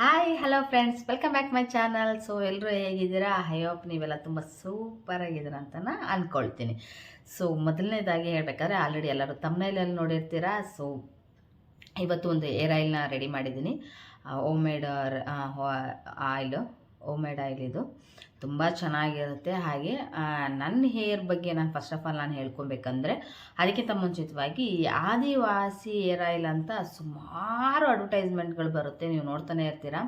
Hi hello friends welcome back my channel so ಎಲ್ಲರೂ ಹೇಗಿದ್ದೀರಾ? High hope ನೀವೆಲ್ಲ ತುಂಬ ಸೂಪರ್ ಆಗಿದ್ದೀರಾ ಅಂತ ಅಂದ್ಕೊಳ್ತೀನಿ ಸೊ ಮೊದಲನೇದಾಗಿ ಹೇಳಬೇಕಾದ್ರೆ ಆಲ್ರೆಡಿ ಎಲ್ಲರೂ ತಮ್ಮನೇಲಲ್ಲಿ ನೋಡಿರ್ತೀರಾ? ಸೊ ಇವತ್ತು ಒಂದು ಏರ್ ಆಯಿಲ್ನ ರೆಡಿ ಮಾಡಿದ್ದೀನಿ. Home made oil made oil ಇದು. ತುಂಬ ಚೆನ್ನಾಗಿರುತ್ತೆ. ಹಾಗೆ ನನ್ನ ಹೇರ್ ಬಗ್ಗೆ ನಾನು ಫಸ್ಟ್ ಆಫ್ ಆಲ್ ನಾನು ಹೇಳ್ಕೊಬೇಕಂದ್ರೆ, ಅದಕ್ಕಿಂತ ಮುಂಚಿತವಾಗಿ ಈ ಆದಿವಾಸಿ ಏರ್ ಆಯಿಲ್ ಅಂತ ಸುಮಾರು ಅಡ್ವರ್ಟೈಸ್ಮೆಂಟ್ಗಳು ಬರುತ್ತೆ. ನೀವು ನೋಡ್ತಾನೆ ಇರ್ತೀರಾ.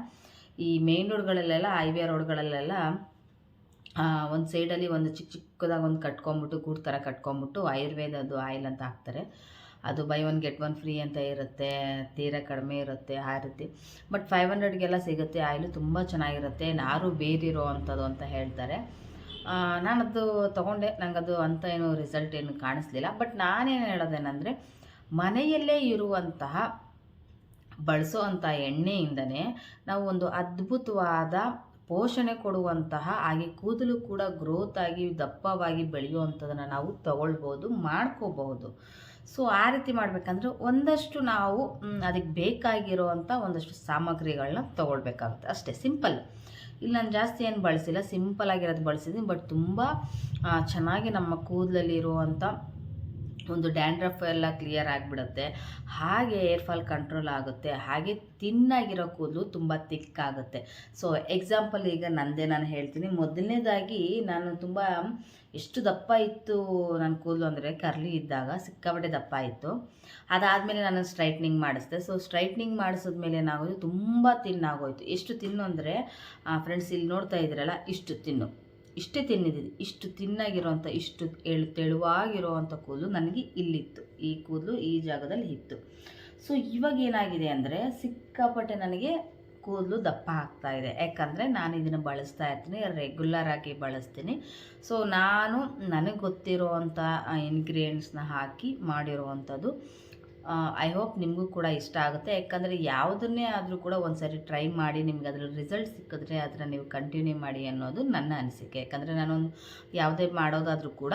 ಈ ಮೇನ್ ರೋಡ್ಗಳಲ್ಲೆಲ್ಲ ಹೈವೇ ರೋಡ್ಗಳಲ್ಲೆಲ್ಲ ಒಂದು ಸೈಡಲ್ಲಿ ಒಂದು ಚಿಕ್ಕ ಚಿಕ್ಕದಾಗಿ ಒಂದು ಕಟ್ಕೊಂಬಿಟ್ಟು ಗೂಡು ಥರ ಕಟ್ಕೊಂಬಿಟ್ಟು ಆಯುರ್ವೇದದ್ದು ಆಯಿಲ್ ಅಂತ ಹಾಕ್ತಾರೆ. ಅದು buy one get one free ಅಂತ ಇರುತ್ತೆ, ತೀರಾ ಕಡಿಮೆ ಇರುತ್ತೆ ಆ ರೀತಿ. ಬಟ್ ಫೈವ್ ಹಂಡ್ರೆಡ್ಗೆಲ್ಲ ಸಿಗುತ್ತೆ ಆಯಿಲು ತುಂಬ ಚೆನ್ನಾಗಿರುತ್ತೆ ನಾರು ಬೇರಿರೋ ಅಂಥದ್ದು ಅಂತ ಹೇಳ್ತಾರೆ. ನಾನು ನಾನದು ತೊಗೊಂಡೆ ನನಗದು ಅಂತ ಏನು ರಿಸಲ್ಟ್ ಏನು ಕಾಣಿಸ್ಲಿಲ್ಲ. ಬಟ್ ನಾನೇನು ಹೇಳೋದೇನೆಂದರೆ, ಮನೆಯಲ್ಲೇ ಇರುವಂತಹ ಬಳಸೋ ಅಂಥ ಎಣ್ಣೆಯಿಂದನೇ ನಾವು ಒಂದು ಅದ್ಭುತವಾದ ಪೋಷಣೆ ಕೊಡುವಂತಹ, ಹಾಗೆ ಕೂದಲು ಕೂಡ ಗ್ರೋತ್ ಆಗಿ ದಪ್ಪವಾಗಿ ಬೆಳೆಯುವಂಥದ್ದನ್ನು ನಾವು ತಗೊಳ್ಬೋದು, ಮಾಡ್ಕೋಬಹುದು. ಸೊ ಆ ರೀತಿ ಮಾಡಬೇಕಂದ್ರೆ ಒಂದಷ್ಟು ನಾವು ಅದಕ್ಕೆ ಬೇಕಾಗಿರೋವಂಥ ಒಂದಷ್ಟು ಸಾಮಗ್ರಿಗಳನ್ನ ತೊಗೊಳ್ಬೇಕಾಗುತ್ತೆ. ಅಷ್ಟೇ, ಸಿಂಪಲ್. ಇಲ್ಲಿ, ನಾನು ಜಾಸ್ತಿ ಏನು ಬಳಸಿಲ್ಲ. ಸಿಂಪಲ್ ಆಗಿರೋದು ಬಳಸಿದ್ದೀನಿ. ಬಟ್ ತುಂಬ ಚೆನ್ನಾಗಿ ನಮ್ಮ ಕೂದಲಲ್ಲಿ ಇರುವಂಥ ಒಂದು ಡ್ಯಾಂಡ್ರಫ್ ಎಲ್ಲ ಕ್ಲಿಯರ್ ಆಗಿಬಿಡುತ್ತೆ. ಹಾಗೆ ಏರ್ ಫಾಲ್ ಕಂಟ್ರೋಲ್ ಆಗುತ್ತೆ. ಹಾಗೆ ತಿನ್ನಾಗಿರೋ ಕೂದಲು ತುಂಬ ತಿಕ್ ಆಗುತ್ತೆ. ಸೊ, ಎಕ್ಸಾಂಪಲ್ ಈಗ ನಂದೇ ನಾನು ಹೇಳ್ತೀನಿ. ಮೊದಲನೇದಾಗಿ ನಾನು ತುಂಬ ಎಷ್ಟು ದಪ್ಪ ಇತ್ತು ನನ್ನ ಕೂದಲು ಅಂದರೆ ಕರ್ಲಿ ಇದ್ದಾಗ, ಸಿಕ್ಕಾಪಟ್ಟೆ ದಪ್ಪ ಇತ್ತು. ಅದಾದಮೇಲೆ ನಾನು ಸ್ಟ್ರೈಟ್ನಿಂಗ್ ಮಾಡಿಸಿದೆ. ಸೊ, ಸ್ಟ್ರೈಟ್ನಿಂಗ್ ಮಾಡಿಸಿದ್ಮೇಲೆ ಏನಾಗೋದು ತುಂಬ ತಿನ್ನಾಗೋಯ್ತು ಎಷ್ಟು ತಿನ್ನು ಅಂದರೆ ಫ್ರೆಂಡ್ಸ್ ಇಲ್ಲಿ ನೋಡ್ತಾ ಇದ್ದೀರಲ್ಲ ಇಷ್ಟು ತಿನ್ನು ಇಷ್ಟೇ ತಿನ್ನಿದ್ದೀನಿ ಇಷ್ಟು ತಿನ್ನಾಗಿರುವಂಥ ಇಷ್ಟು ಎಳು ತೆಳುವಾಗಿರೋವಂಥ ಕೂದಲು ನನಗೆ ಇಲ್ಲಿತ್ತು. ಈ ಕೂದಲು ಈ ಜಾಗದಲ್ಲಿ ಇತ್ತು. ಸೊ ಇವಾಗ ಏನಾಗಿದೆ ಅಂದರೆ ಸಿಕ್ಕಾಪಟ್ಟೆ ನನಗೆ ಕೂದಲು ದಪ್ಪ ಆಗ್ತಾ ಇದೆ. ಯಾಕಂದರೆ ನಾನು ಇದನ್ನು ಬಳಸ್ತಾ ಇರ್ತೀನಿ ರೆಗ್ಯುಲರ್ ಆಗಿ ಬಳಸ್ತೀನಿ. ಸೊ ನಾನು ನನಗೆ ಗೊತ್ತಿರೋವಂಥ ಇಂಗ್ರೀಡಿಯೆಂಟ್ಸ್ನ ಹಾಕಿ ಮಾಡಿರುವಂಥದ್ದು ಐ ಹೋಪ್ ನಿಮಗೂ ಕೂಡ ಇಷ್ಟ ಆಗುತ್ತೆ. ಯಾಕಂದರೆ ಯಾವುದನ್ನೇ ಆದರೂ ಕೂಡ ಒಂದ್ಸರಿ ಟ್ರೈ ಮಾಡಿ ನಿಮ್ಗೆ ಅದರ ರಿಸಲ್ಟ್ ಸಿಕ್ಕಿದ್ರೆ ಅದನ್ನು ನೀವು ಕಂಟಿನ್ಯೂ ಮಾಡಿ ಅನ್ನೋದು ನನ್ನ ಅನಿಸಿಕೆ. ಯಾಕಂದರೆ ನಾನೊಂದು ಯಾವುದೇ ಮಾಡೋದಾದರೂ ಕೂಡ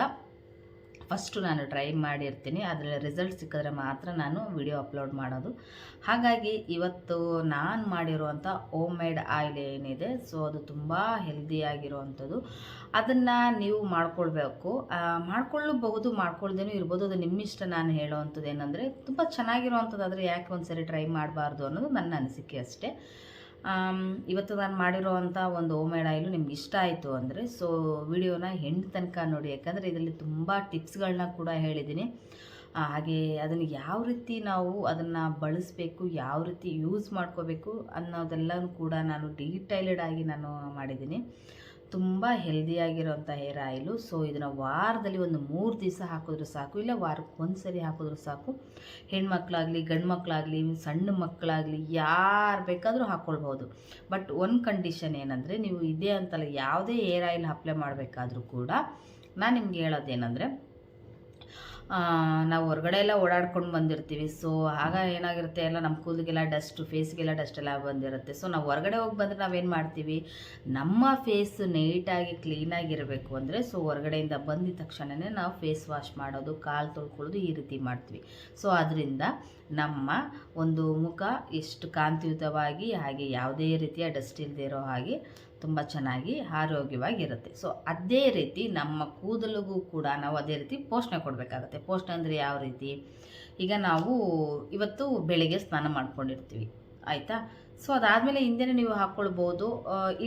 ಫಸ್ಟು ನಾನು ಟ್ರೈ ಮಾಡಿರ್ತೀನಿ, ಅದರಲ್ಲಿ ರಿಸಲ್ಟ್ ಸಿಕ್ಕಿದ್ರೆ ಮಾತ್ರ ನಾನು ವಿಡಿಯೋ ಅಪ್ಲೋಡ್ ಮಾಡೋದು. ಹಾಗಾಗಿ ಇವತ್ತು ನಾನು ಮಾಡಿರುವಂಥ ಓಮ್ ಮೇಡ್ ಆಯಿಲ್ ಏನಿದೆ, ಸೊ ಅದು ತುಂಬ ಹೆಲ್ದಿಯಾಗಿರುವಂಥದ್ದು ಅದನ್ನು ನೀವು ಮಾಡ್ಕೊಳ್ಬೇಕು. ಮಾಡ್ಕೊಳ್ಳಬಹುದು, ಮಾಡ್ಕೊಳ್ದೇನೂ ಇರ್ಬೋದು. ಅದು ನಿಮ್ಮಿಷ್ಟ ನಾನು ಹೇಳೋವಂಥದ್ದು ಏನಂದರೆ, ತುಂಬ ಚೆನ್ನಾಗಿರೋವಂಥದ್ದಾದರೆ ಯಾಕೆ ಒಂದು ಸರಿ ಟ್ರೈ ಮಾಡಬಾರ್ದು ಅನ್ನೋದು ನನ್ನ ಅನಿಸಿಕೆ ಅಷ್ಟೇ. ಇವತ್ತು ನಾನು ಮಾಡಿರೋವಂಥ ಒಂದು ಓಮೇಡ್ ಆಯಿಲು ನಿಮ್ಗೆ ಇಷ್ಟ ಆಯಿತು ಅಂದರೆ ಸೊ ವಿಡಿಯೋನ ಹೆಂಡ್ ತನಕ ನೋಡಿ. ಯಾಕಂದರೆ ಇದರಲ್ಲಿ ತುಂಬ ಟಿಪ್ಸ್ಗಳನ್ನ ಕೂಡ ಹೇಳಿದ್ದೀನಿ. ಹಾಗೆ ಅದನ್ನು ಯಾವ ರೀತಿ ನಾವು ಅದನ್ನು ಬಳಸಬೇಕು, ಯಾವ ರೀತಿ ಯೂಸ್ ಮಾಡ್ಕೋಬೇಕು ಅನ್ನೋದೆಲ್ಲನೂ ಕೂಡ ನಾನು ಡೀಟೈಲ್ಡ್ ಆಗಿ ನಾನು ಮಾಡಿದ್ದೀನಿ. ತುಂಬ ಹೆಲ್ದಿಯಾಗಿರುವಂಥ ಹೇರ್ ಆಯಿಲು ಸೊ ಇದನ್ನು ವಾರದಲ್ಲಿ ಒಂದು ಮೂರು ದಿವಸ ಹಾಕಿದ್ರು ಸಾಕು, ಇಲ್ಲ ವಾರಕ್ಕೆ ಒಂದು ಸರಿ ಹಾಕಿದ್ರು ಸಾಕು. ಹೆಣ್ಮಕ್ಳಾಗಲಿ ಗಂಡು ಮಕ್ಕಳಾಗಲಿ ಸಣ್ಣ ಮಕ್ಕಳಾಗಲಿ ಯಾರು ಬೇಕಾದರೂ ಹಾಕ್ಕೊಳ್ಬೋದು ಬಟ್ ಒಂದು ಕಂಡೀಷನ್ ಏನಂದರೆ, ನೀವು ಇದೇ ಅಂತಲ್ಲ ಯಾವುದೇ ಹೇರ್ ಆಯಿಲ್ ಅಪ್ಲೈ ಮಾಡಬೇಕಾದ್ರೂ ಕೂಡ, ನಾನು ನಿಮ್ಗೆ ಹೇಳೋದೇನೆಂದರೆ ನಾವು ಹೊರಗಡೆ ಎಲ್ಲ ಓಡಾಡ್ಕೊಂಡು ಬಂದಿರ್ತೀವಿ. ಸೊ ಆಗ ಏನಾಗಿರುತ್ತೆ? ಎಲ್ಲ ನಮ್ಮ ಕೂದಲಿಗೆಲ್ಲ ಡಸ್ಟು ಫೇಸ್ಗೆಲ್ಲ ಡಸ್ಟ್ ಎಲ್ಲ ಬಂದಿರುತ್ತೆ. ಸೊ ನಾವು ಹೊರಗಡೆ ಹೋಗಿ ಬಂದರೆ ನಾವೇನು ಮಾಡ್ತೀವಿ? ನಮ್ಮ ಫೇಸ್ ನೀಟಾಗಿ ಕ್ಲೀನಾಗಿರಬೇಕು ಅಂದರೆ ಸೊ ಹೊರಗಡೆಯಿಂದ ಬಂದಿದ ತಕ್ಷಣವೇ ನಾವು ಫೇಸ್ ವಾಶ್ ಮಾಡೋದು, ಕಾಲು ತೊಳ್ಕೊಳ್ಳೋದು ಈ ರೀತಿ ಮಾಡ್ತೀವಿ. ಸೊ ಅದರಿಂದ ನಮ್ಮ ಒಂದು ಮುಖ ಎಷ್ಟು ಕಾಂತಿಯುತವಾಗಿ, ಹಾಗೆ ಯಾವುದೇ ರೀತಿಯ ಡಸ್ಟ್ ಇಲ್ಲದೆ ಇರೋ ಹಾಗೆ ತುಂಬ ಚೆನ್ನಾಗಿ ಆರೋಗ್ಯವಾಗಿರುತ್ತೆ. ಸೊ ಅದೇ ರೀತಿ ನಮ್ಮ ಕೂದಲಿಗೂ ಕೂಡ ನಾವು ಅದೇ ರೀತಿ ಪೋಷಣೆ ಕೊಡಬೇಕಾಗತ್ತೆ. ಪೋಷಣೆ ಅಂದರೆ ಯಾವ ರೀತಿ? ಈಗ ನಾವು ಇವತ್ತು ಬೆಳಗ್ಗೆ ಸ್ನಾನ ಮಾಡ್ಕೊಂಡಿರ್ತೀವಿ. ಆಯಿತಾ? ಸೊ ಅದಾದಮೇಲೆ ಹಿಂದೆನೇ ನೀವು ಹಾಕ್ಕೊಳ್ಬೋದು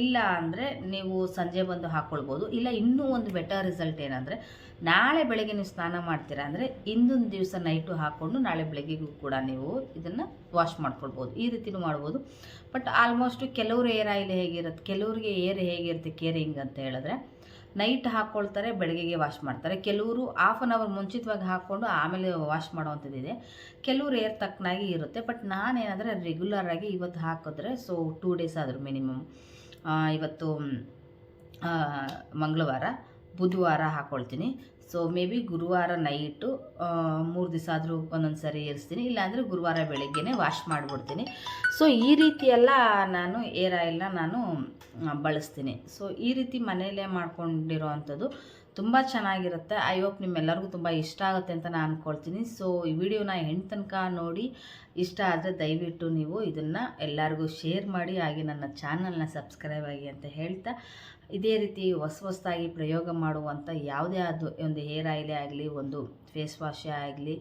ಇಲ್ಲ ಅಂದರೆ ನೀವು ಸಂಜೆ ಬಂದು ಹಾಕ್ಕೊಳ್ಬೋದು ಇಲ್ಲ ಇನ್ನೂ ಒಂದು ಬೆಟರ್ ರಿಸಲ್ಟ್ ಏನಂದರೆ, ನಾಳೆ ಬೆಳಗ್ಗೆ ನೀವು ಸ್ನಾನ ಮಾಡ್ತೀರಾ ಅಂದರೆ ಇಂದೊಂದು ದಿವಸ ನೈಟು ಹಾಕ್ಕೊಂಡು ನಾಳೆ ಬೆಳಗ್ಗೆಗೂ ಕೂಡ ನೀವು ಇದನ್ನು ವಾಶ್ ಮಾಡ್ಕೊಳ್ಬೋದು. ಈ ರೀತಿಯೂ ಮಾಡ್ಬೋದು. ಬಟ್ ಆಲ್ಮೋಸ್ಟ್ ಕೆಲವರು ಏರ್ ಆಯಿಲ್ ಹೇಗಿರುತ್ತೆ ಕೆಲವ್ರಿಗೆ ಏರ್ ಹೇಗಿರುತ್ತೆ ಕೇರಿಂಗ್ ಅಂತ ಹೇಳಿದ್ರೆ ನೈಟ್ ಹಾಕ್ಕೊಳ್ತಾರೆ, ಬೆಳಗ್ಗೆಗೆ ವಾಶ್ ಮಾಡ್ತಾರೆ. ಕೆಲವರು ಹಾಫ್ ಆನ್ ಅವರ್ ಮುಂಚಿತವಾಗಿ ಹಾಕ್ಕೊಂಡು ಆಮೇಲೆ ವಾಶ್ ಮಾಡೋವಂಥದ್ದಿದೆ ಕೆಲವರು ಏರ್ ತಕ್ಕನಾಗಿ ಇರುತ್ತೆ ಬಟ್ ನಾನೇನಂದರೆ ರೆಗ್ಯುಲರ್ ಆಗಿ ಇವತ್ತು ಹಾಕಿದ್ರೆ ಸೊ ಟೂ ಡೇಸ್ ಆದರೂ ಮಿನಿಮಮ್ ಇವತ್ತು ಮಂಗಳವಾರ, ಬುಧವಾರ ಹಾಕ್ಕೊಳ್ತೀನಿ ಸೊ ಮೇ ಬಿ ಗುರುವಾರ ನೈಟು ಮೂರು ದಿವಸ ಆದರೂ ಒಂದೊಂದು ಸರಿ ಏರಿಸ್ತೀನಿ ಇಲ್ಲಾಂದರೆ ಗುರುವಾರ ಬೆಳಗ್ಗೆನೇ ವಾಶ್ ಮಾಡಿಬಿಡ್ತೀನಿ. ಸೊ ಈ ರೀತಿಯೆಲ್ಲ ನಾನು ಏರ್ ಆಯಿಲ್ನ ನಾನು ಬಳಸ್ತೀನಿ. ಸೊ ಈ ರೀತಿ ಮನೆಯಲ್ಲೇ ಮಾಡ್ಕೊಂಡಿರೋ ಅಂಥದ್ದು ತುಂಬ ಚೆನ್ನಾಗಿರುತ್ತೆ. ಐ ಹೋಪ್ ನಿಮ್ಮೆಲ್ಲರಿಗೂ ತುಂಬ ಇಷ್ಟ ಆಗುತ್ತೆ ಅಂತ ನಾನು ಅಂದ್ಕೊಳ್ತೀನಿ ಸೊ ಈ ವಿಡಿಯೋನ ಹೆಣ್ಣು ತನಕ ನೋಡಿ. ಇಷ್ಟ ಆದರೆ ದಯವಿಟ್ಟು ನೀವು ಇದನ್ನು ಎಲ್ಲರಿಗೂ ಶೇರ್ ಮಾಡಿ. ಹಾಗೆ ನನ್ನ ಚಾನಲ್ನ ಸಬ್ಸ್ಕ್ರೈಬ್ ಆಗಿ ಅಂತ ಹೇಳ್ತಾ. ಇದೇ ರೀತಿ ಹೊಸ ಹೊಸದಾಗಿ ಪ್ರಯೋಗ ಮಾಡುವಂಥ ಯಾವುದೇ ಅದು ಒಂದು ಹೇರ್ ಆಯಿಲೇ ಆಗಲಿ, ಒಂದು ಫೇಸ್ ವಾಶೇ ಆಗಲಿ,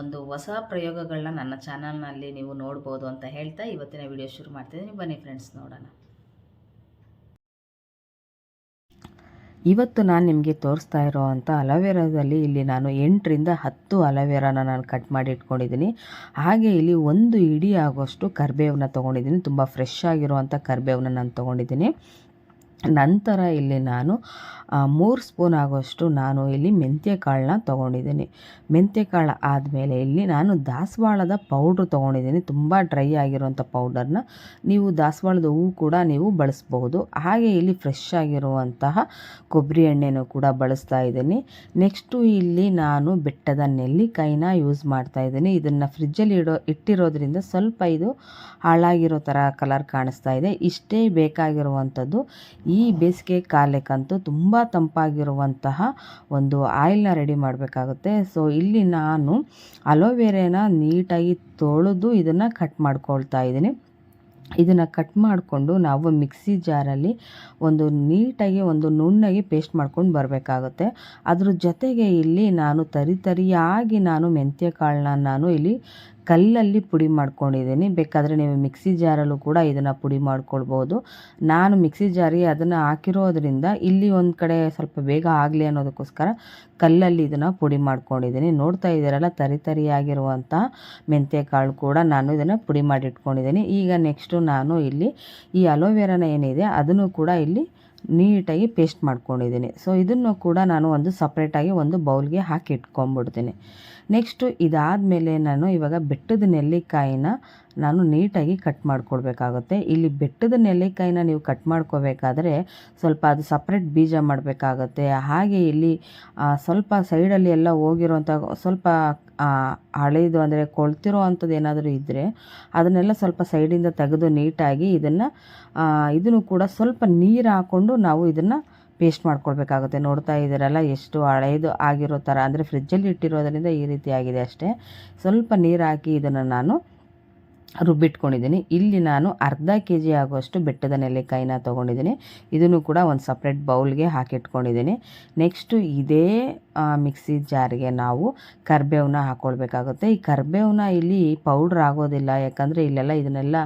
ಒಂದು ಹೊಸ ಪ್ರಯೋಗಗಳನ್ನ ನನ್ನ ಚಾನಲ್ನಲ್ಲಿ ನೀವು ನೋಡ್ಬೋದು ಅಂತ ಹೇಳ್ತಾ ಇವತ್ತಿನ ವಿಡಿಯೋ ಶುರು ಮಾಡ್ತಿದ್ದೀನಿ. ಬನ್ನಿ ಫ್ರೆಂಡ್ಸ್ ನೋಡೋಣ. ಇವತ್ತು ನಾನು ನಿಮಗೆ ತೋರಿಸ್ತಾ ಇರೋವಂಥ ಅಲೋವೆರಾದಲ್ಲಿ ಇಲ್ಲಿ ನಾನು ಎಂಟರಿಂದ ಹತ್ತು ಅಲೋವೆರಾನ ನಾನು ಕಟ್ ಮಾಡಿ ಇಟ್ಕೊಂಡಿದ್ದೀನಿ. ಹಾಗೆ ಇಲ್ಲಿ ಒಂದು ಇಡೀ ಆಗೋಷ್ಟು ಕರಿಬೇವನ್ನ ತೊಗೊಂಡಿದ್ದೀನಿ. ತುಂಬ ಫ್ರೆಶ್ ಆಗಿರುವಂಥ ಕರಿಬೇವನ್ನ ನಾನು ತೊಗೊಂಡಿದ್ದೀನಿ. ನಂತರ ಇಲ್ಲಿ ನಾನು ಮೂರು ಸ್ಪೂನ್ ಆಗೋಷ್ಟು ನಾನು ಇಲ್ಲಿ ಮೆಂತ್ಯ ಕಾಳನ್ನ ತೊಗೊಂಡಿದ್ದೀನಿ. ಮೆಂತ್ಯ ಕಾಳು ಆದಮೇಲೆ ಇಲ್ಲಿ ನಾನು ದಾಸವಾಳದ ಪೌಡ್ರ್ ತೊಗೊಂಡಿದ್ದೀನಿ. ತುಂಬ ಡ್ರೈ ಆಗಿರುವಂಥ ಪೌಡರ್ನ. ನೀವು ದಾಸವಾಳದ ಹೂವು ಕೂಡ ನೀವು ಬಳಸ್ಬೋದು. ಹಾಗೆ ಇಲ್ಲಿ ಫ್ರೆಶ್ ಆಗಿರುವಂತಹ ಕೊಬ್ಬರಿ ಎಣ್ಣೆನೂ ಕೂಡ ಬಳಸ್ತಾ ಇದ್ದೀನಿ. ನೆಕ್ಸ್ಟು ಇಲ್ಲಿ ನಾನು ಬೆಟ್ಟದ ನೆಲ್ಲಿಕಾಯಿನ ಯೂಸ್ ಮಾಡ್ತಾ ಇದ್ದೀನಿ. ಇದನ್ನು ಫ್ರಿಜ್ಜಲ್ಲಿ ಇಡೋ, ಇಟ್ಟಿರೋದ್ರಿಂದ ಸ್ವಲ್ಪ ಇದು ಹಾಳಾಗಿರೋ ಥರ ಕಲರ್ ಕಾಣಿಸ್ತಾ ಇದೆ. ಇಷ್ಟೇ ಬೇಕಾಗಿರುವಂಥದ್ದು ಈ ಬೇಸಿಗೆ ಕಾಲಕ್ಕಂತೂ ತುಂಬ ತಂಪಾಗಿರುವಂತಹ ಒಂದು ಆಯಿಲ್ನ ರೆಡಿ ಮಾಡಬೇಕಾಗುತ್ತೆ. ಸೊ, ಇಲ್ಲಿ ನಾನು ಅಲೋವೆರಾನ ನೀಟಾಗಿ ತೊಳೆದು ಇದನ್ನು ಕಟ್ ಮಾಡ್ಕೊಳ್ತಾ ಇದ್ದೀನಿ. ಇದನ್ನು ಕಟ್ ಮಾಡಿಕೊಂಡು ನಾವು ಮಿಕ್ಸಿ ಜಾರಲ್ಲಿ ಒಂದು ನೀಟಾಗಿ ಒಂದು ನುಣ್ಣಗೆ ಪೇಸ್ಟ್ ಮಾಡ್ಕೊಂಡು ಬರಬೇಕಾಗುತ್ತೆ. ಅದ್ರ ಜೊತೆಗೆ ಇಲ್ಲಿ ನಾನು ತರಿ ತರಿಯಾಗಿ ನಾನು ಮೆಂತ್ಯ ಕಾಳನ್ನ ನಾನು ಇಲ್ಲಿ ಕಲ್ಲಲ್ಲಿ ಪುಡಿ ಮಾಡ್ಕೊಂಡಿದ್ದೀನಿ. ಬೇಕಾದರೆ ನೀವು ಮಿಕ್ಸಿ ಜಾರಲ್ಲೂ ಕೂಡ ಇದನ್ನು ಪುಡಿ ಮಾಡ್ಕೊಳ್ಬೋದು. ನಾನು ಮಿಕ್ಸಿ ಜಾರಿ ಅದನ್ನು ಹಾಕಿರೋದ್ರಿಂದ ಇಲ್ಲಿ ಒಂದು ಕಡೆ ಸ್ವಲ್ಪ ಬೇಗ ಆಗಲಿ ಅನ್ನೋದಕ್ಕೋಸ್ಕರ ಕಲ್ಲಲ್ಲಿ ಇದನ್ನು ಪುಡಿ ಮಾಡ್ಕೊಂಡಿದ್ದೀನಿ. ನೋಡ್ತಾ ಇದ್ದೀರಲ್ಲ, ತರಿ ತರಿಯಾಗಿರುವಂಥ ಕಾಳು ಕೂಡ ನಾನು ಇದನ್ನು ಪುಡಿ ಮಾಡಿಟ್ಕೊಂಡಿದ್ದೀನಿ. ಈಗ ನೆಕ್ಸ್ಟು ನಾನು ಇಲ್ಲಿ ಈ ಅಲೋವೆರಾನ ಏನಿದೆ ಅದನ್ನು ಕೂಡ ಇಲ್ಲಿ ನೀಟಾಗಿ ಪೇಸ್ಟ್ ಮಾಡ್ಕೊಂಡಿದ್ದೀನಿ. ಸೊ ಇದನ್ನು ಕೂಡ ನಾನು ಒಂದು ಸಪ್ರೇಟಾಗಿ ಒಂದು ಬೌಲ್ಗೆ ಹಾಕಿ ಇಟ್ಕೊಂಡ್ಬಿಡ್ತೀನಿ. ನೆಕ್ಸ್ಟು ಇದಾದಮೇಲೆ ನಾನು ಇವಾಗ ಬೆಟ್ಟದ ನೆಲ್ಲಿಕಾಯಿನ ನಾನು ನೀಟಾಗಿ ಕಟ್ ಮಾಡ್ಕೊಳ್ಬೇಕಾಗುತ್ತೆ ಇಲ್ಲಿ ಬೆಟ್ಟದ ನೆಲ್ಲಿಕಾಯಿನ ನೀವು ಕಟ್ ಮಾಡ್ಕೋಬೇಕಾದ್ರೆ ಸ್ವಲ್ಪ ಅದು ಸಪ್ರೇಟ್ ಬೀಜ ಮಾಡಬೇಕಾಗತ್ತೆ. ಹಾಗೆ ಇಲ್ಲಿ ಸ್ವಲ್ಪ ಸೈಡಲ್ಲಿ ಎಲ್ಲ ಹೋಗಿರುವಂಥ ಸ್ವಲ್ಪ ಹಳೆಯದು ಅಂದರೆ ಕೊಳ್ತಿರೋ ಅಂಥದ್ದು ಏನಾದರೂ ಇದ್ದರೆ ಅದನ್ನೆಲ್ಲ ಸ್ವಲ್ಪ ಸೈಡಿಂದ ತೆಗೆದು ನೀಟಾಗಿ ಇದನ್ನು ಇದನ್ನು ಕೂಡ ಸ್ವಲ್ಪ ನೀರು ಹಾಕ್ಕೊಂಡು ನಾವು ಇದನ್ನು ಪೇಸ್ಟ್ ಮಾಡ್ಕೊಳ್ಬೇಕಾಗುತ್ತೆ ನೋಡ್ತಾ ಇದ್ದೀರಲ್ಲ ಎಷ್ಟು ಹಳೆಯದು ಆಗಿರೋ ಥರ ಅಂದರೆ ಫ್ರಿಜ್ಜಲ್ಲಿ ಇಟ್ಟಿರೋದರಿಂದ ಈ ರೀತಿ ಆಗಿದೆ ಅಷ್ಟೇ. ಸ್ವಲ್ಪ ನೀರು ಹಾಕಿ ಇದನ್ನು ನಾನು ರುಬ್ಬಿಟ್ಕೊಂಡಿದ್ದೀನಿ. ಇಲ್ಲಿ ನಾನು ಅರ್ಧ ಕೆ ಜಿ ಆಗುವಷ್ಟು ಬೆಟ್ಟದ ನೆಲ್ಲಿಕಾಯಿನ ತೊಗೊಂಡಿದ್ದೀನಿ. ಇದನ್ನು ಕೂಡ ಒಂದು ಸಪ್ರೇಟ್ ಬೌಲ್ಗೆ ಹಾಕಿಟ್ಕೊಂಡಿದ್ದೀನಿ. ನೆಕ್ಸ್ಟು ಇದೇ ಮಿಕ್ಸಿ ಜಾರಿಗೆ ನಾವು ಕರ್ಬೇವನ್ನ ಹಾಕ್ಕೊಳ್ಬೇಕಾಗುತ್ತೆ ಈ ಕರ್ಬೇವನ್ನ ಇಲ್ಲಿ ಪೌಡ್ರ್ ಆಗೋದಿಲ್ಲ. ಯಾಕಂದರೆ ಇಲ್ಲೆಲ್ಲ ಇದನ್ನೆಲ್ಲ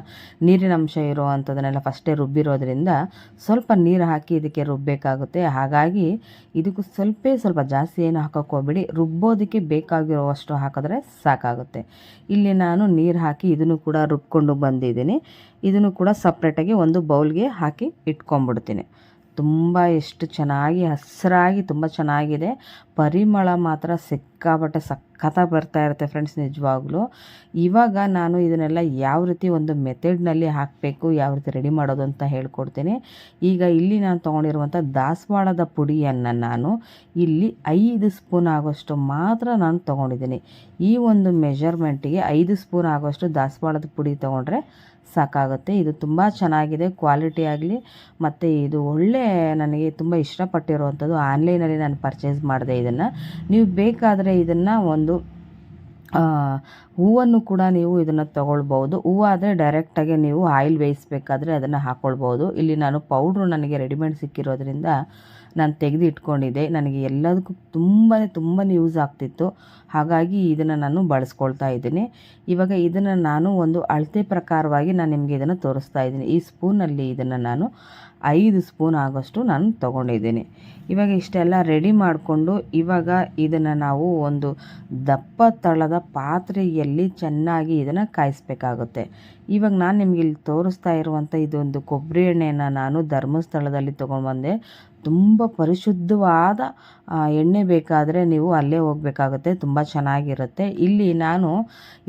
ನೀರಿನ ಅಂಶ ಇರುವಂಥದ್ದನ್ನೆಲ್ಲ ಫಸ್ಟೇ ರುಬ್ಬಿರೋದ್ರಿಂದ ಸ್ವಲ್ಪ ನೀರು ಹಾಕಿ ಇದಕ್ಕೆ ರುಬ್ಬಬೇಕಾಗುತ್ತೆ ಹಾಗಾಗಿ ಇದಕ್ಕೂ ಸ್ವಲ್ಪ ಸ್ವಲ್ಪ ಜಾಸ್ತಿ ಏನು ಹಾಕೋಕೆ ಹೋಗ್ಬೇಡಿ. ರುಬ್ಬೋದಕ್ಕೆ ಬೇಕಾಗಿರುವಷ್ಟು ಹಾಕಿದ್ರೆ ಸಾಕಾಗುತ್ತೆ. ಇಲ್ಲಿ ನಾನು ನೀರು ಹಾಕಿ ಇದನ್ನು ಕೂಡ ರುಬ್ಕೊಂಡು ಬಂದಿದ್ದೀನಿ. ಇದನ್ನು ಕೂಡ ಸಪ್ರೇಟಾಗಿ ಒಂದು ಬೌಲ್ಗೆ ಹಾಕಿ ಇಟ್ಕೊಂಡ್ಬಿಡ್ತೀನಿ. ತುಂಬ ಎಷ್ಟು ಚೆನ್ನಾಗಿ, ಹಸಿರಾಗಿ ತುಂಬ ಚೆನ್ನಾಗಿದೆ. ಪರಿಮಳ ಮಾತ್ರ ಸಿಕ್ಕಾಪಟ್ಟೆ ಸಖತ್ತಾಗಿ ಬರ್ತಾ ಇರುತ್ತೆ ಫ್ರೆಂಡ್ಸ್ ನಿಜವಾಗ್ಲೂ. ಇವಾಗ ನಾನು ಇದನ್ನೆಲ್ಲ ಯಾವ ರೀತಿ ಒಂದು ಮೆಥಡ್ನಲ್ಲಿ ಹಾಕಬೇಕು, ಯಾವ ರೀತಿ ರೆಡಿ ಮಾಡೋದು ಅಂತ ಹೇಳ್ಕೊಡ್ತೀನಿ. ಈಗ ಇಲ್ಲಿ ನಾನು ತೊಗೊಂಡಿರುವಂಥ ದಾಸವಾಳದ ಪುಡಿಯನ್ನು ನಾನು ಇಲ್ಲಿ ಐದು ಸ್ಪೂನ್ ಆಗೋಷ್ಟು ಮಾತ್ರ ನಾನು ತೊಗೊಂಡಿದ್ದೀನಿ. ಈ ಒಂದು ಮೆಜರ್ಮೆಂಟಿಗೆ ಐದು ಸ್ಪೂನ್ ಆಗೋಷ್ಟು ದಾಸವಾಳದ ಪುಡಿ ತೊಗೊಂಡ್ರೆ ಸಾಕಾಗುತ್ತೆ. ಇದು ತುಂಬ ಚೆನ್ನಾಗಿದೆ, ಕ್ವಾಲಿಟಿ ಆಗಲಿ, ಮತ್ತು ಇದು ಒಳ್ಳೆ ನನಗೆ ತುಂಬ ಇಷ್ಟಪಟ್ಟಿರುವಂಥದ್ದು. ಆನ್ಲೈನಲ್ಲಿ ನಾನು ಪರ್ಚೇಸ್ ಮಾಡಿದೆ ಇದನ್ನು. ನೀವು ಬೇಕಾದರೆ ಇದನ್ನು ಒಂದು ಹೂವನ್ನು ಕೂಡ ನೀವು ಇದನ್ನು ತೊಗೊಳ್ಬೋದು ಹೂವು ಆದರೆ ಡೈರೆಕ್ಟಾಗಿ ನೀವು ಆಯಿಲ್ ಬೇಯಿಸ್ಬೇಕಾದ್ರೆ ಅದನ್ನು ಹಾಕ್ಕೊಳ್ಬೋದು ಇಲ್ಲಿ ನಾನು ಪೌಡ್ರು ನನಗೆ ರೆಡಿಮೇಡ್ ಸಿಕ್ಕಿರೋದ್ರಿಂದ ನಾನು ತೆಗೆದು ಇಟ್ಕೊಂಡಿದ್ದೆ ನನಗೆ ಎಲ್ಲದಕ್ಕೂ ತುಂಬಾ ತುಂಬಾ ಯೂಸ್ ಆಗ್ತಿತ್ತು. ಹಾಗಾಗಿ ಇದನ್ನು ನಾನು ಬಳಸ್ಕೊಳ್ತಾ ಇದ್ದೀನಿ. ಇವಾಗ ಇದನ್ನು ನಾನು ಒಂದು ಅಳತೆ ಪ್ರಕಾರವಾಗಿ ನಾನು ನಿಮಗೆ ಇದನ್ನು ತೋರಿಸ್ತಾ ಇದ್ದೀನಿ. ಈ ಸ್ಪೂನಲ್ಲಿ ಇದನ್ನು ನಾನು ಐದು ಸ್ಪೂನ್ ಆಗೋಷ್ಟು ನಾನು ತೊಗೊಂಡಿದ್ದೀನಿ. ಇವಾಗ ಇಷ್ಟೆಲ್ಲ ರೆಡಿ ಮಾಡಿಕೊಂಡು ಇವಾಗ ಇದನ್ನು ನಾವು ಒಂದು ದಪ್ಪ ತಳದ ಪಾತ್ರೆಯಲ್ಲಿ ಚೆನ್ನಾಗಿ ಇದನ್ನು ಕಾಯಿಸ್ಬೇಕಾಗುತ್ತೆ. ಇವಾಗ ನಾನು ನಿಮಗೆ ಇಲ್ಲಿ ತೋರಿಸ್ತಾ ಇರುವಂಥ ಇದೊಂದು ಕೊಬ್ಬರಿ ಎಣ್ಣೆಯನ್ನು ನಾನು ಧರ್ಮಸ್ಥಳದಲ್ಲಿ ತೊಗೊಂಡ್ಬಂದೆ. ತುಂಬ ಪರಿಶುದ್ಧವಾದ ಎಣ್ಣೆ ಬೇಕಾದರೆ ನೀವು ಅಲ್ಲೇ ಹೋಗಬೇಕಾಗುತ್ತೆ. ತುಂಬ ಚೆನ್ನಾಗಿರುತ್ತೆ. ಇಲ್ಲಿ ನಾನು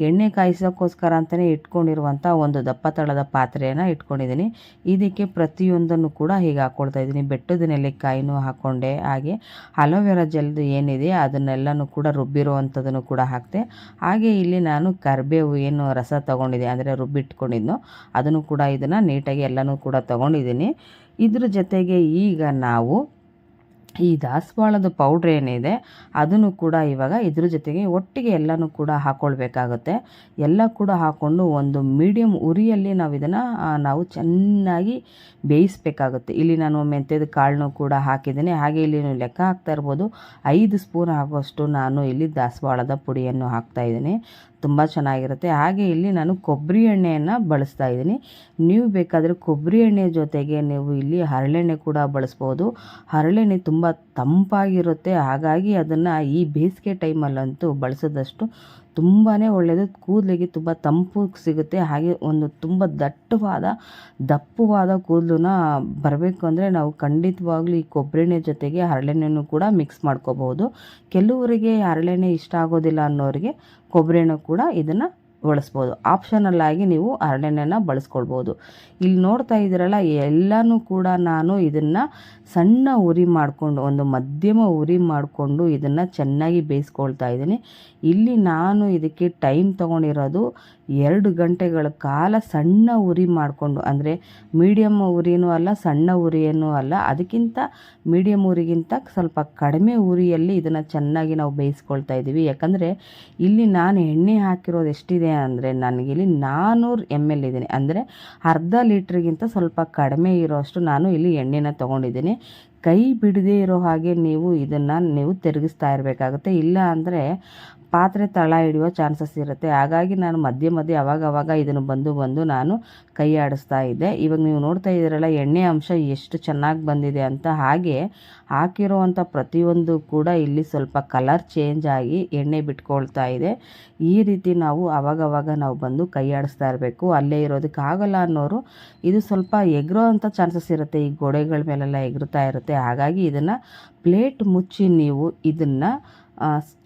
ಎಣ್ಣೆ ಕಾಯಿಸೋಕ್ಕೋಸ್ಕರ ಅಂತಲೇ ಇಟ್ಕೊಂಡಿರುವಂಥ ಒಂದು ದಪ್ಪ ತಳದ ಪಾತ್ರೆಯನ್ನು ಇಟ್ಕೊಂಡಿದ್ದೀನಿ. ಇದಕ್ಕೆ ಪ್ರತಿಯೊಂದನ್ನು ಕೂಡ ಹೀಗೆ ಹಾಕ್ಕೊಳ್ತಾ ಇದ್ದೀನಿ. ಬೆಟ್ಟದ ನೆಲ್ಲಿಕಾಯಿನೂ ಹಾಕ್ಕೊಂಡೆ ಹಾಗೆ ಅಲೋವೆರಾ ಜೆಲ್ದು ಏನಿದೆ ಅದನ್ನೆಲ್ಲನೂ ಕೂಡ ರುಬ್ಬಿರುವಂಥದ್ದನ್ನು ಕೂಡ ಹಾಕ್ತೆ. ಹಾಗೆ ಇಲ್ಲಿ ನಾನು ಕರಿಬೇವು ಏನು ರಸ ತೊಗೊಂಡಿದ್ದೆ, ಅಂದರೆ ರುಬ್ಬಿಟ್ಕೊಂಡಿದ್ನೋ, ಅದನ್ನು ಕೂಡ ಇದನ್ನು ನೀಟಾಗಿ ಎಲ್ಲನೂ ಕೂಡ ತೊಗೊಂಡಿದ್ದೀನಿ. ಇದ್ರ ಜೊತೆಗೆ ಈಗ ನಾವು ಈ ದಾಸವಾಳದ ಪೌಡ್ರ್ ಏನಿದೆ, ಅದನ್ನು ಕೂಡ ಇವಾಗ ಇದ್ರ ಜೊತೆಗೆ ಒಟ್ಟಿಗೆ ಎಲ್ಲನೂ ಕೂಡ ಹಾಕ್ಕೊಳ್ಬೇಕಾಗುತ್ತೆ ಎಲ್ಲ ಕೂಡ ಹಾಕ್ಕೊಂಡು ಒಂದು ಮೀಡಿಯಮ್ ಉರಿಯಲ್ಲಿ ನಾವು ಇದನ್ನು ನಾವು ಚೆನ್ನಾಗಿ ಬೇಯಿಸ್ಬೇಕಾಗುತ್ತೆ. ಇಲ್ಲಿ ನಾನು ಮೆಂತ್ಯದ ಕಾಳನ್ನು ಕೂಡ ಹಾಕಿದ್ದೀನಿ. ಹಾಗೆ ಇಲ್ಲಿ ನೀವು ಲೆಕ್ಕ ಹಾಕ್ತಾ ಇರ್ಬೋದು. ಐದು ಸ್ಪೂನ್ ಆಗುವಷ್ಟು ನಾನು ಇಲ್ಲಿ ದಾಸವಾಳದ ಪುಡಿಯನ್ನು ಹಾಕ್ತಾ ಇದ್ದೀನಿ. ತುಂಬ ಚೆನ್ನಾಗಿರುತ್ತೆ. ಹಾಗೆ ಇಲ್ಲಿ ನಾನು ಕೊಬ್ಬರಿ ಎಣ್ಣೆಯನ್ನು ಬಳಸ್ತಾ ಇದ್ದೀನಿ. ನೀವು ಬೇಕಾದರೆ ಕೊಬ್ಬರಿ ಎಣ್ಣೆ ಜೊತೆಗೆ ನೀವು ಇಲ್ಲಿ ಹರಳೆಣ್ಣೆ ಕೂಡ ಬಳಸ್ಬೋದು. ಹರಳೆಣ್ಣೆ ತುಂಬ ತಂಪಾಗಿರುತ್ತೆ. ಹಾಗಾಗಿ ಅದನ್ನು ಈ ಬೇಸಿಗೆ ಟೈಮಲ್ಲಂತೂ ಬಳಸಿದಷ್ಟು ತುಂಬಾ ಒಳ್ಳೆಯದು ಕೂದಲಿಗೆ ತುಂಬ ತಂಪು ಸಿಗುತ್ತೆ. ಹಾಗೆ ಒಂದು ತುಂಬ ದಟ್ಟವಾದ, ದಪ್ಪವಾದ ಕೂದಲನ್ನ ಬರಬೇಕು ಅಂದರೆ ನಾವು ಖಂಡಿತವಾಗ್ಲೂ ಈ ಕೊಬ್ಬರೆಣ್ಣೆ ಜೊತೆಗೆ ಹರಳೆಣ್ಣೆನೂ ಕೂಡ ಮಿಕ್ಸ್ ಮಾಡ್ಕೋಬಹುದು. ಕೆಲವರಿಗೆ ಹರಳೆಣ್ಣೆ ಇಷ್ಟ ಆಗೋದಿಲ್ಲ ಅನ್ನೋರಿಗೆ ಕೊಬ್ಬರೆಣ್ಣೆ ಕೂಡ ಇದನ್ನು ಬಳಸ್ಬೋದು. ಆಪ್ಷನಲ್ ಆಗಿ ನೀವು ಹರಳೆಣ್ಣೆನ ಬಳಸ್ಕೊಳ್ಬೋದು. ಇಲ್ಲಿ ನೋಡ್ತಾ ಇದ್ದೀರಲ್ಲ, ಎಲ್ಲನೂ ಕೂಡ ನಾನು ಇದನ್ನು ಸಣ್ಣ ಉರಿ ಮಾಡಿಕೊಂಡು, ಒಂದು ಮಧ್ಯಮ ಉರಿ ಮಾಡಿಕೊಂಡು ಇದನ್ನು ಚೆನ್ನಾಗಿ ಬೇಯಿಸ್ಕೊಳ್ತಾ ಇದ್ದೀನಿ. ಇಲ್ಲಿ ನಾನು ಇದಕ್ಕೆ ಟೈಮ್ ತೊಗೊಂಡಿರೋದು ಎರಡು ಗಂಟೆಗಳ ಕಾಲ ಸಣ್ಣ ಉರಿ ಮಾಡಿಕೊಂಡು, ಅಂದರೆ ಮೀಡಿಯಮ್ ಉರಿನೂ ಅಲ್ಲ, ಸಣ್ಣ ಉರಿಯೂ ಅಲ್ಲ, ಅದಕ್ಕಿಂತ ಮೀಡಿಯಮ್ ಉರಿಗಿಂತ ಸ್ವಲ್ಪ ಕಡಿಮೆ ಉರಿಯಲ್ಲಿ ಇದನ್ನು ಚೆನ್ನಾಗಿ ನಾವು ಬೇಯಿಸ್ಕೊಳ್ತಾ ಇದ್ದೀವಿ. ಯಾಕಂದರೆ ಇಲ್ಲಿ ನಾನು ಎಣ್ಣೆ ಹಾಕಿರೋದು ಎಷ್ಟಿದೆ ಅಂದರೆ ನನಗಿಲ್ಲಿ ನಾನ್ನೂರು ಎಂ ಎಲ್ ಇದ್ದೀನಿ. ಅಂದರೆ ಅರ್ಧ ಲೀಟ್ರಿಗಿಂತ ಸ್ವಲ್ಪ ಕಡಿಮೆ ಇರೋಷ್ಟು ನಾನು ಇಲ್ಲಿ ಎಣ್ಣೆನ ತೊಗೊಂಡಿದ್ದೀನಿ. ಕೈ ಬಿಡದೇ ಇರೋ ಹಾಗೆ ನೀವು ಇದನ್ನು, ನೀವು ತಿರುಗಿಸ್ತಾ ಇರಬೇಕಾಗುತ್ತೆ. ಇಲ್ಲ ಅಂದರೆ ಪಾತ್ರೆ ತಳ ಹಿಡಿಯೋ ಚಾನ್ಸಸ್ ಇರುತ್ತೆ. ಹಾಗಾಗಿ ನಾನು ಮಧ್ಯೆ ಮಧ್ಯೆ ಅವಾಗ ಅವಾಗ ಇದನ್ನು ಬಂದು ಬಂದು ನಾನು ಕೈ ಆಡಿಸ್ತಾ ಇದ್ದೆ. ಇವಾಗ ನೀವು ನೋಡ್ತಾ ಇದ್ದೀರಲ್ಲ, ಎಣ್ಣೆ ಅಂಶ ಎಷ್ಟು ಚೆನ್ನಾಗಿ ಬಂದಿದೆ ಅಂತ. ಹಾಗೆ ಹಾಕಿರುವಂಥ ಪ್ರತಿಯೊಂದು ಕೂಡ ಇಲ್ಲಿ ಸ್ವಲ್ಪ ಕಲರ್ ಚೇಂಜ್ ಆಗಿ ಎಣ್ಣೆ ಬಿಟ್ಕೊಳ್ತಾ ಇದೆ. ಈ ರೀತಿ ನಾವು ಅವಾಗವಾಗ ನಾವು ಬಂದು ಕೈ ಆಡಿಸ್ತಾ ಇರಬೇಕು. ಅಲ್ಲೇ ಇರೋದಕ್ಕಾಗಲ್ಲ ಅನ್ನೋರು, ಇದು ಸ್ವಲ್ಪ ಎಗ್ರೋ ಅಂಥ ಚಾನ್ಸಸ್ ಇರುತ್ತೆ. ಈ ಗೋಡೆಗಳ ಮೇಲೆಲ್ಲ ಎಗರುತ್ತಾ ಇರುತ್ತೆ. ಹಾಗಾಗಿ ಇದನ್ನು ಪ್ಲೇಟ್ ಮುಚ್ಚಿ ನೀವು ಇದನ್ನು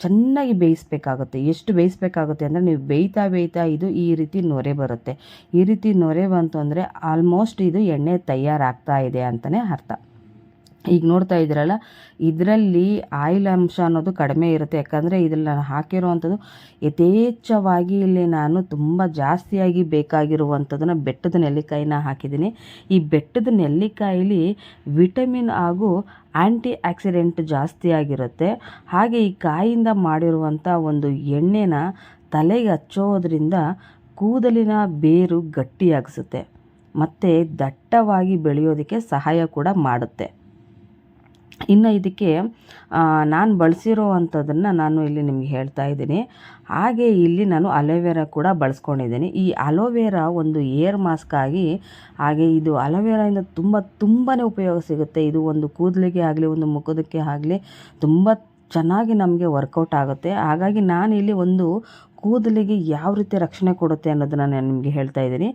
ಚೆನ್ನಾಗಿ ಬೇಯಿಸ್ಬೇಕಾಗುತ್ತೆ. ಎಷ್ಟು ಬೇಯಿಸ್ಬೇಕಾಗುತ್ತೆ ಅಂದರೆ ನೀವು ಬೇಯ್ತಾ ಬೇಯ್ತಾ ಇದು ಈ ರೀತಿ ನೊರೆ ಬರುತ್ತೆ. ಈ ರೀತಿ ನೊರೆ ಬಂತು ಅಂದರೆ ಆಲ್ಮೋಸ್ಟ್ ಇದು ಎಣ್ಣೆ ತಯಾರಾಗ್ತಾ ಇದೆ ಅಂತಲೇ ಅರ್ಥ. ಈಗ ನೋಡ್ತಾ ಇದ್ದೀರಲ್ಲ, ಇದರಲ್ಲಿ ಆಯಿಲ್ ಅಂಶ ಅನ್ನೋದು ಕಡಿಮೆ ಇರುತ್ತೆ. ಯಾಕಂದರೆ ಇದ್ರಲ್ಲಿ ನಾನು ಹಾಕಿರುವಂಥದ್ದು ಯಥೇಚ್ಛವಾಗಿ ಇಲ್ಲಿ ನಾನು ತುಂಬ ಜಾಸ್ತಿಯಾಗಿ ಬೇಕಾಗಿರುವಂಥದ್ದನ್ನು ಬೆಟ್ಟದ ನೆಲ್ಲಿಕಾಯಿನ ಹಾಕಿದ್ದೀನಿ. ಈ ಬೆಟ್ಟದ ನೆಲ್ಲಿಕಾಯಿಲಿ ವಿಟಮಿನ್ ಹಾಗೂ ಆ್ಯಂಟಿ ಆಕ್ಸಿಡೆಂಟ್ ಜಾಸ್ತಿಯಾಗಿರುತ್ತೆ. ಹಾಗೆ ಈ ಕಾಯಿಂದ ಮಾಡಿರುವಂಥ ಒಂದು ಎಣ್ಣೆನ ತಲೆಗೆ ಹಚ್ಚೋದ್ರಿಂದ ಕೂದಲಿನ ಬೇರು ಗಟ್ಟಿಯಾಗಿಸುತ್ತೆ. ಮತ್ತು ದಟ್ಟವಾಗಿ ಬೆಳೆಯೋದಕ್ಕೆ ಸಹಾಯ ಕೂಡ ಮಾಡುತ್ತೆ. ಇನ್ನು ಇದಕ್ಕೆ ನಾನು ಬಳಸಿರೋ ನಾನು ಇಲ್ಲಿ ನಿಮಗೆ ಹೇಳ್ತಾ ಇದ್ದೀನಿ. ಹಾಗೆ ಇಲ್ಲಿ ನಾನು ಅಲೋವೆರಾ ಕೂಡ ಬಳಸ್ಕೊಂಡಿದ್ದೀನಿ. ಈ ಅಲೋವೆರಾ ಒಂದು ಏರ್ ಮಾಸ್ಕ್ ಆಗಿ, ಹಾಗೆ ಇದು ಅಲೋವೆರಾಯಿಂದ ತುಂಬ ತುಂಬಾ ಉಪಯೋಗ ಸಿಗುತ್ತೆ. ಇದು ಒಂದು ಕೂದಲಿಗೆ ಆಗಲಿ, ಒಂದು ಮುಖದಕ್ಕೆ ಆಗಲಿ, ತುಂಬ ಚೆನ್ನಾಗಿ ನಮಗೆ ವರ್ಕೌಟ್ ಆಗುತ್ತೆ. ಹಾಗಾಗಿ ನಾನು ಇಲ್ಲಿ ಒಂದು ಕೂದಲಿಗೆ ಯಾವ ರೀತಿ ರಕ್ಷಣೆ ಕೊಡುತ್ತೆ ಅನ್ನೋದನ್ನು ನಾನು ನಿಮಗೆ ಹೇಳ್ತಾ ಇದ್ದೀನಿ.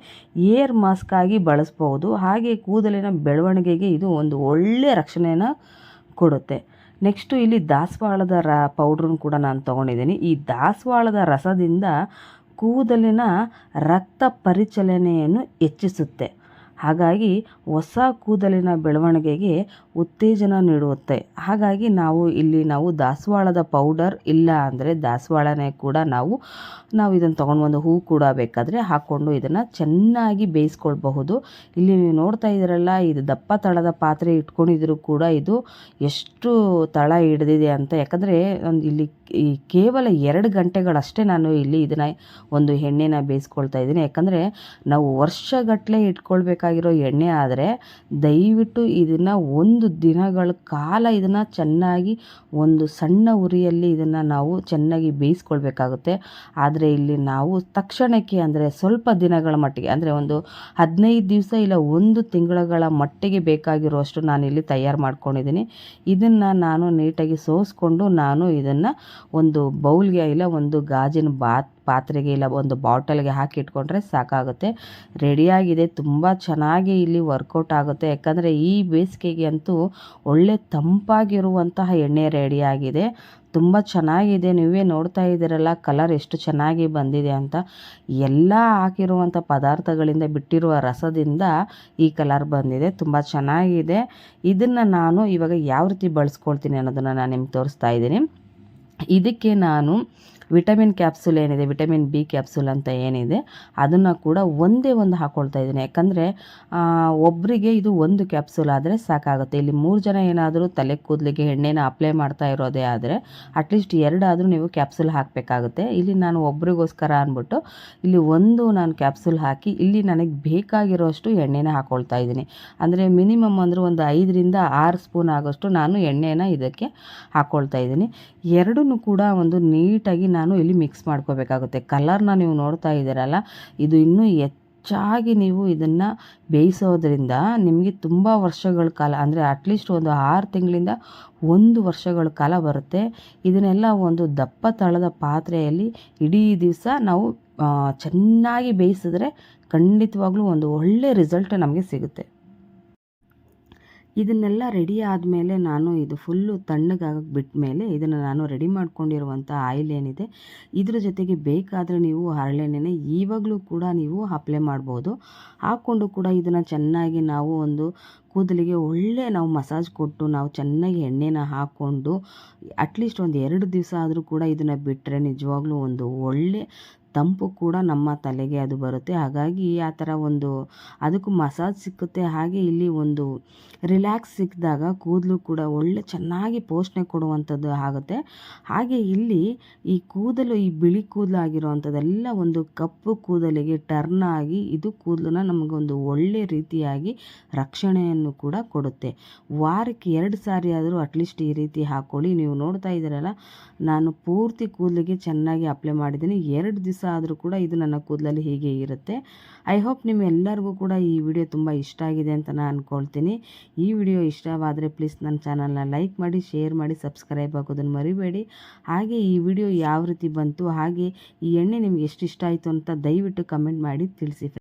ಏರ್ ಮಾಸ್ಕ್ ಆಗಿ ಬಳಸ್ಬೋದು. ಹಾಗೆ ಕೂದಲಿನ ಬೆಳವಣಿಗೆಗೆ ಇದು ಒಂದು ಒಳ್ಳೆಯ ರಕ್ಷಣೆಯನ್ನು ಕೊಡುತ್ತೆ. ನೆಕ್ಸ್ಟು ಇಲ್ಲಿ ದಾಸವಾಳದ ರ ಪೌಡ್ರನ್ನು ಕೂಡ ನಾನು ತೊಗೊಂಡಿದ್ದೀನಿ. ಈ ದಾಸವಾಳದ ರಸದಿಂದ ಕೂದಲಿನ ರಕ್ತ ಪರಿಚಲನೆಯನ್ನು ಹೆಚ್ಚಿಸುತ್ತೆ. ಹಾಗಾಗಿ ಹೊಸ ಕೂದಲಿನ ಬೆಳವಣಿಗೆಗೆ ಉತ್ತೇಜನ ನೀಡುತ್ತೆ. ಹಾಗಾಗಿ ನಾವು ಇಲ್ಲಿ ನಾವು ದಾಸವಾಳದ ಪೌಡರ್ ಇಲ್ಲ ಅಂದರೆ ದಾಸವಾಳನೇ ಕೂಡ ನಾವು ನಾವು ಇದನ್ನು ತೊಗೊಂಡು ಒಂದು ಹೂ ಕೂಡ ಬೇಕಾದರೆ ಹಾಕ್ಕೊಂಡು ಇದನ್ನು ಚೆನ್ನಾಗಿ ಬೇಯಿಸ್ಕೊಳ್ಬಹುದು. ಇಲ್ಲಿ ನೀವು ನೋಡ್ತಾ ಇದ್ದೀರಲ್ಲ, ಇದು ದಪ್ಪ ತಳದ ಪಾತ್ರೆ ಇಟ್ಕೊಂಡಿದ್ರು ಕೂಡ ಇದು ಎಷ್ಟು ತಳ ಹಿಡಿದಿದೆ ಅಂತ. ಯಾಕಂದರೆ ಒಂದು ಇಲ್ಲಿ ಈ ಕೇವಲ ಎರಡು ಗಂಟೆಗಳಷ್ಟೇ ನಾನು ಇಲ್ಲಿ ಇದನ್ನು ಒಂದು ಎಣ್ಣೆನ ಬೇಯಿಸ್ಕೊಳ್ತಾ ಇದ್ದೀನಿ. ಯಾಕಂದರೆ ನಾವು ವರ್ಷಗಟ್ಟಲೆ ಇಟ್ಕೊಳ್ಬೇಕಾಗಿರೋ ಎಣ್ಣೆ ಆದರೆ ದಯವಿಟ್ಟು ಇದನ್ನು ಒಂದು ದಿನಗಳ ಕಾಲ ಇದನ್ನು ಚೆನ್ನಾಗಿ ಒಂದು ಸಣ್ಣ ಉರಿಯಲ್ಲಿ ಇದನ್ನು ನಾವು ಚೆನ್ನಾಗಿ ಬೇಯಿಸ್ಕೊಳ್ಬೇಕಾಗುತ್ತೆ. ಆದರೆ ಇಲ್ಲಿ ನಾವು ತಕ್ಷಣಕ್ಕೆ ಅಂದರೆ ಸ್ವಲ್ಪ ದಿನಗಳ ಮಟ್ಟಿಗೆ ಅಂದರೆ ಒಂದು ಹದಿನೈದು ದಿವಸ ಇಲ್ಲ ಒಂದು ತಿಂಗಳುಗಳ ಮಟ್ಟಿಗೆ ಬೇಕಾಗಿರುವಷ್ಟು ನಾನಿಲ್ಲಿ ತಯಾರು ಮಾಡ್ಕೊಂಡಿದ್ದೀನಿ. ಇದನ್ನು ನಾನು ನೀಟಾಗಿ ಸೋಸ್ಕೊಂಡು ನಾನು ಇದನ್ನು ಒಂದು ಬೌಲ್ಗೆ ಇಲ್ಲ ಒಂದು ಗಾಜಿನ ಬಾತ್ ಪಾತ್ರೆಗೆ ಇಲ್ಲ, ಒಂದು ಬಾಟಲ್ಗೆ ಹಾಕಿ ಇಟ್ಕೊಂಡ್ರೆ ಸಾಕಾಗುತ್ತೆ. ರೆಡಿಯಾಗಿದೆ, ತುಂಬ ಚೆನ್ನಾಗಿ ಇಲ್ಲಿ ವರ್ಕೌಟ್ ಆಗುತ್ತೆ. ಯಾಕಂದರೆ ಈ ಬೇಸಿಗೆಗೆ ಅಂತೂ ಒಳ್ಳೆ ತಂಪಾಗಿರುವಂತಹ ಎಣ್ಣೆ ರೆಡಿಯಾಗಿದೆ. ತುಂಬ ಚೆನ್ನಾಗಿದೆ, ನೀವೇ ನೋಡ್ತಾ ಇದ್ದೀರಲ್ಲ, ಕಲರ್ ಎಷ್ಟು ಚೆನ್ನಾಗಿ ಬಂದಿದೆ ಅಂತ. ಎಲ್ಲ ಹಾಕಿರುವಂಥ ಪದಾರ್ಥಗಳಿಂದ ಬಿಟ್ಟಿರುವ ರಸದಿಂದ ಈ ಕಲರ್ ಬಂದಿದೆ, ತುಂಬ ಚೆನ್ನಾಗಿದೆ. ಇದನ್ನು ನಾನು ಇವಾಗ ಯಾವ ರೀತಿ ಬಳಸ್ಕೊಳ್ತೀನಿ ಅನ್ನೋದನ್ನು ನಾನು ನಿಮ್ಗೆ ತೋರಿಸ್ತಾ ಇದ್ದೀನಿ. ಇದಕ್ಕೆ ನಾನು ವಿಟಮಿನ್ ಕ್ಯಾಪ್ಸುಲ್ ಏನಿದೆ, ವಿಟಮಿನ್ ಬಿ ಕ್ಯಾಪ್ಸುಲ್ ಅಂತ ಏನಿದೆ, ಅದನ್ನು ಕೂಡ ಒಂದೇ ಒಂದು ಹಾಕ್ಕೊಳ್ತಾ ಇದ್ದೀನಿ. ಯಾಕಂದರೆ ಒಬ್ಬರಿಗೆ ಇದು ಒಂದು ಕ್ಯಾಪ್ಸೂಲ್ ಆದರೆ ಸಾಕಾಗುತ್ತೆ. ಇಲ್ಲಿ ಮೂರು ಜನ ಏನಾದರೂ ತಲೆ ಕೂದಲಿಗೆ, ಎಣ್ಣೆನ ಅಪ್ಲೈ ಮಾಡ್ತಾ ಇರೋದೇ ಆದರೆ ಅಟ್ಲೀಸ್ಟ್ ಎರಡಾದರೂ ನೀವು ಕ್ಯಾಪ್ಸುಲ್ ಹಾಕಬೇಕಾಗುತ್ತೆ. ಇಲ್ಲಿ ನಾನು ಒಬ್ರಿಗೋಸ್ಕರ ಅಂದ್ಬಿಟ್ಟು ಇಲ್ಲಿ ಒಂದು ನಾನು ಕ್ಯಾಪ್ಸುಲ್ ಹಾಕಿ, ಇಲ್ಲಿ ನನಗೆ ಬೇಕಾಗಿರೋಷ್ಟು ಎಣ್ಣೆನ ಹಾಕ್ಕೊಳ್ತಾ ಇದ್ದೀನಿ. ಅಂದರೆ ಮಿನಿಮಮ್ ಅಂದರೆ ಒಂದು ಐದರಿಂದ ಆರು ಸ್ಪೂನ್ ಆಗೋಷ್ಟು ನಾನು ಎಣ್ಣೆನ ಇದಕ್ಕೆ ಹಾಕ್ಕೊಳ್ತಾ ಇದ್ದೀನಿ. ಎರಡನ್ನೂ ಕೂಡ ಒಂದು ನೀಟಾಗಿ ನಾನು ಇಲ್ಲಿ ಮಿಕ್ಸ್ ಮಾಡ್ಕೋಬೇಕಾಗುತ್ತೆ. ಕಲರ್ನ ನೀವು ನೋಡ್ತಾ ಇದ್ದೀರಲ್ಲ, ಇದು ಇನ್ನೂ ಹೆಚ್ಚಾಗಿ ನೀವು ಇದನ್ನು ಬೇಯಿಸೋದ್ರಿಂದ ನಿಮಗೆ ತುಂಬ ವರ್ಷಗಳ ಕಾಲ, ಅಂದರೆ ಅಟ್ಲೀಸ್ಟ್ ಒಂದು ಆರು ತಿಂಗಳಿಂದ ಒಂದು ವರ್ಷಗಳ ಕಾಲ ಬರುತ್ತೆ. ಇದನ್ನೆಲ್ಲ ಒಂದು ದಪ್ಪ ತಳದ ಪಾತ್ರೆಯಲ್ಲಿ ಇಡೀ ದಿವಸ ನಾವು ಚೆನ್ನಾಗಿ ಬೇಯಿಸಿದ್ರೆ ಖಂಡಿತವಾಗ್ಲೂ ಒಂದು ಒಳ್ಳೆ ರಿಸಲ್ಟ್ ನಮಗೆ ಸಿಗುತ್ತೆ. ಇದನ್ನೆಲ್ಲ ರೆಡಿ ಆದಮೇಲೆ ನಾನು ಇದು ಫುಲ್ಲು ತಣ್ಣಗಾಗಕ್ಕೆ ಬಿಟ್ಟ ಮೇಲೆ ಇದನ್ನು ನಾನು ರೆಡಿ ಮಾಡ್ಕೊಂಡಿರುವಂಥ ಆಯಿಲ್ ಏನಿದೆ, ಇದ್ರ ಜೊತೆಗೆ ಬೇಕಾದರೆ ನೀವು ಹರಳೆಣ್ಣೆನೆ ಈವಾಗಲೂ ಕೂಡ ನೀವು ಅಪ್ಲೈ ಮಾಡ್ಬೋದು. ಹಾಕ್ಕೊಂಡು ಕೂಡ ಇದನ್ನು ಚೆನ್ನಾಗಿ ನಾವು ಒಂದು ಕೂದಲಿಗೆ ಒಳ್ಳೆ ನಾವು ಮಸಾಜ್ ಕೊಟ್ಟು ನಾವು ಚೆನ್ನಾಗಿ ಎಣ್ಣೆನ ಹಾಕ್ಕೊಂಡು ಅಟ್ಲೀಸ್ಟ್ ಒಂದು ಎರಡು ದಿವಸ ಆದರೂ ಕೂಡ ಇದನ್ನು ಬಿಟ್ಟರೆ ನಿಜವಾಗ್ಲೂ ಒಂದು ಒಳ್ಳೆ ತಂಪು ಕೂಡ ನಮ್ಮ ತಲೆಗೆ ಅದು ಬರುತ್ತೆ. ಹಾಗಾಗಿ ಆ ಥರ ಒಂದು ಅದಕ್ಕೂ ಮಸಾಜ್ ಸಿಕ್ಕುತ್ತೆ. ಹಾಗೆ ಇಲ್ಲಿ ಒಂದು ರಿಲ್ಯಾಕ್ಸ್ ಸಿಕ್ಕಿದಾಗ ಕೂದಲು ಕೂಡ ಒಳ್ಳೆ ಚೆನ್ನಾಗಿ ಪೋಷಣೆ ಕೊಡುವಂಥದ್ದು ಆಗುತ್ತೆ. ಹಾಗೆ ಇಲ್ಲಿ ಈ ಕೂದಲು, ಈ ಬಿಳಿ ಕೂದಲು ಆಗಿರುವಂಥದ್ದೆಲ್ಲ ಒಂದು ಕಪ್ಪು ಕೂದಲಿಗೆ ಟರ್ನ್ ಆಗಿ ಇದು ಕೂದಲನ್ನ ನಮಗೊಂದು ಒಳ್ಳೆ ರೀತಿಯಾಗಿ ರಕ್ಷಣೆಯನ್ನು ಕೂಡ ಕೊಡುತ್ತೆ. ವಾರಕ್ಕೆ ಎರಡು ಸಾರಿ ಆದರೂ ಅಟ್ಲೀಸ್ಟ್ ಈ ರೀತಿ ಹಾಕ್ಕೊಳ್ಳಿ ನೀವು ನೋಡ್ತಾ ಇದ್ದೀರಲ್ಲ, ನಾನು ಪೂರ್ತಿ ಕೂದಲಿಗೆ ಚೆನ್ನಾಗಿ ಅಪ್ಲೈ ಮಾಡಿದ್ದೀನಿ. ಎರಡು ಆದರೂ ಕೂಡ ಇದು ನನ್ನ ಕೂದಲಲ್ಲಿ ಹೀಗೆ ಇರುತ್ತೆ. ಐ ಹೋಪ್ ನಿಮ್ಮೆಲ್ಲರಿಗೂ ಕೂಡ ಈ ವಿಡಿಯೋ ತುಂಬ ಇಷ್ಟ ಆಗಿದೆ ಅಂತ ನಾನು ಅಂದ್ಕೊಳ್ತೀನಿ ಈ ವಿಡಿಯೋ ಇಷ್ಟವಾದರೆ ಪ್ಲೀಸ್ ನನ್ನ ಚಾನಲ್ನ ಲೈಕ್ ಮಾಡಿ ಶೇರ್ ಮಾಡಿ ಸಬ್ಸ್ಕ್ರೈಬ್ ಆಗೋದನ್ನು ಮರಿಬೇಡಿ. ಹಾಗೆ ಈ ವಿಡಿಯೋ ಯಾವ ರೀತಿ ಬಂತು, ಹಾಗೆ ಈ ಎಣ್ಣೆ ನಿಮ್ಗೆ ಎಷ್ಟು ಇಷ್ಟ ಆಯಿತು ಅಂತ ದಯವಿಟ್ಟು ಕಮೆಂಟ್ ಮಾಡಿ ತಿಳಿಸಿ.